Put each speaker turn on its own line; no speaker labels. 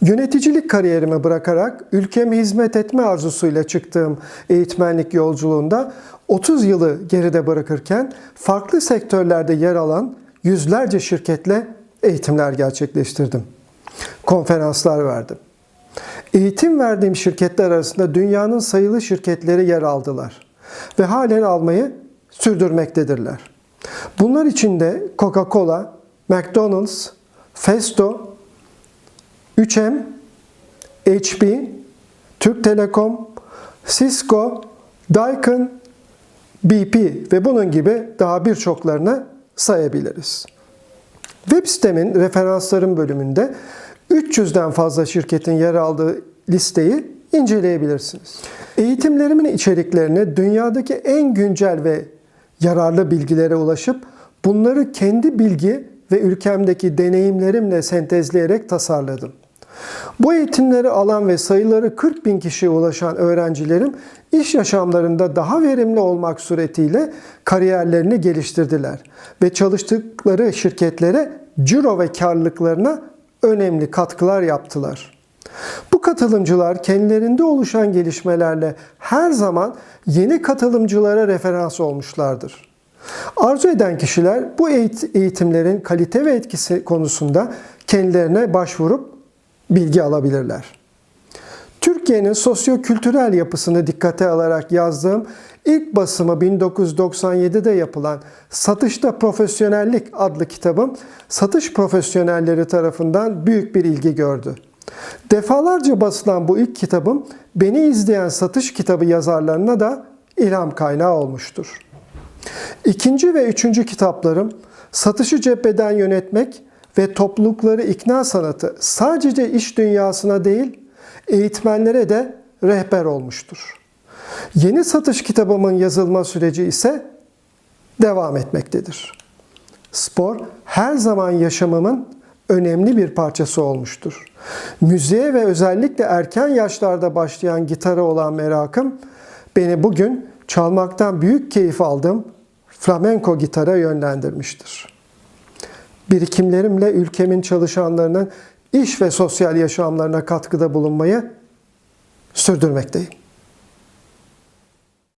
Yöneticilik kariyerimi bırakarak ülkeme hizmet etme arzusuyla çıktığım eğitmenlik yolculuğunda 30 yılı geride bırakırken farklı sektörlerde yer alan yüzlerce şirketle eğitimler gerçekleştirdim. Konferanslar verdim. Eğitim verdiğim şirketler arasında dünyanın sayılı şirketleri yer aldılar ve halen almayı sürdürmektedirler. Bunlar içinde Coca-Cola, McDonald's, Festo, 3M, HP, Türk Telekom, Cisco, Daikin, BP ve bunun gibi daha birçoklarını sayabiliriz. Web sitemin referansların bölümünde 300'den fazla şirketin yer aldığı listeyi inceleyebilirsiniz. Eğitimlerimin içeriklerini dünyadaki en güncel ve yararlı bilgilere ulaşıp bunları kendi bilgi ve ülkemdeki deneyimlerimle sentezleyerek tasarladım. Bu eğitimleri alan ve sayıları 40 bin kişiye ulaşan öğrencilerim iş yaşamlarında daha verimli olmak suretiyle kariyerlerini geliştirdiler ve çalıştıkları şirketlere ciro ve karlılıklarına önemli katkılar yaptılar. Bu katılımcılar kendilerinde oluşan gelişmelerle her zaman yeni katılımcılara referans olmuşlardır. Arzu eden kişiler bu eğitimlerin kalite ve etkisi konusunda kendilerine başvurup bilgi alabilirler. Türkiye'nin sosyo-kültürel yapısını dikkate alarak yazdığım ilk basımı 1997'de yapılan Satışta Profesyonellik adlı kitabım satış profesyonelleri tarafından büyük bir ilgi gördü. Defalarca basılan bu ilk kitabım beni izleyen satış kitabı yazarlarına da ilham kaynağı olmuştur. İkinci ve üçüncü kitaplarım Satışı Cepheden Yönetmek ve Toplulukları İkna Sanatı sadece iş dünyasına değil, eğitmenlere de rehber olmuştur. Yeni satış kitabımın yazılma süreci ise devam etmektedir. Spor her zaman yaşamımın önemli bir parçası olmuştur. Müziğe ve özellikle erken yaşlarda başlayan gitara olan merakım beni bugün çalmaktan büyük keyif aldığım flamenko gitara yönlendirmiştir. Birikimlerimle ülkemin çalışanlarının iş ve sosyal yaşamlarına katkıda bulunmayı sürdürmekteyim.